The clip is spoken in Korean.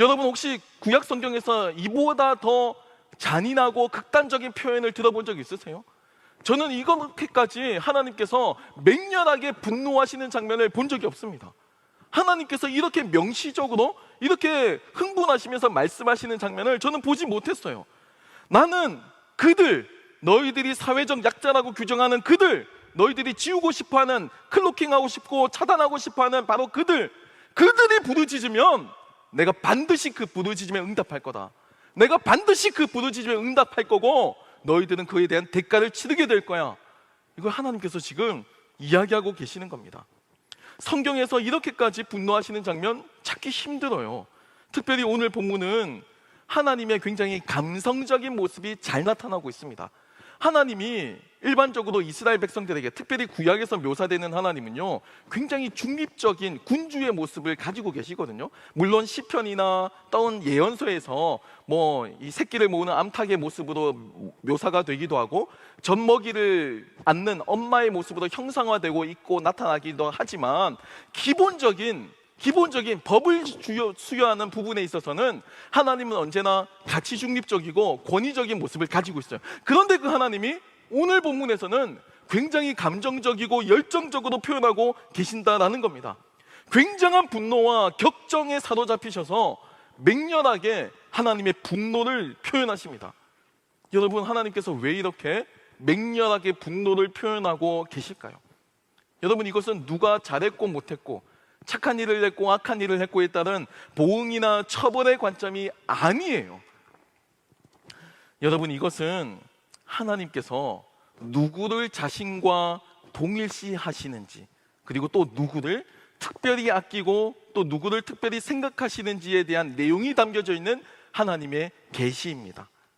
여러분 혹시 구약 성경에서 이보다 더 잔인하고 극단적인 표현을 들어본 적 있으세요? 저는 이렇게까지 하나님께서 맹렬하게 분노하시는 장면을 본 적이 없습니다. 하나님께서 이렇게 명시적으로 이렇게 흥분하시면서 말씀하시는 장면을 저는 보지 못했어요. 나는 그들, 너희들이 사회적 약자라고 규정하는 그들, 너희들이 지우고 싶어 하는 클로킹하고 싶고 차단하고 싶어 하는 바로 그들, 그들이 부르짖으면 내가 반드시 그 부르짖음에 응답할 거다. 내가 반드시 그 부르짖음에 응답할 거고 너희들은 그에 대한 대가를 치르게 될 거야. 이걸 하나님께서 지금 이야기하고 계시는 겁니다. 성경에서 이렇게까지 분노하시는 장면 찾기 힘들어요. 특별히 오늘 본문은 하나님의 굉장히 감성적인 모습이 잘 나타나고 있습니다. 하나님이 일반적으로 이스라엘 백성들에게 특별히 구약에서 묘사되는 하나님은요 굉장히 중립적인 군주의 모습을 가지고 계시거든요. 물론 시편이나 떠온 예언서에서 뭐 이 새끼를 모으는 암탉의 모습으로 묘사가 되기도 하고 젖먹이를 안는 엄마의 모습으로 형상화되고 있고 나타나기도 하지만 기본적인 기본적인 법을 주요, 수여하는 부분에 있어서는 하나님은 언제나 가치 중립적이고 권위적인 모습을 가지고 있어요. 그런데 그 하나님이 오늘 본문에서는 굉장히 감정적이고 열정적으로 표현하고 계신다라는 겁니다. 굉장한 분노와 격정에 사로잡히셔서 맹렬하게 하나님의 분노를 표현하십니다. 여러분, 하나님께서 왜 이렇게 맹렬하게 분노를 표현하고 계실까요? 여러분, 이것은 누가 잘했고 못했고 착한 일을 했고 악한 일을 했고에 따른 보응이나 처벌의 관점이 아니에요. 여러분 이것은 하나님께서 누구를 자신과 동일시 하시는지 그리고 또 누구를 특별히 아끼고 또 누구를 특별히 생각하시는지에 대한 내용이 담겨져 있는 하나님의 계시입니다.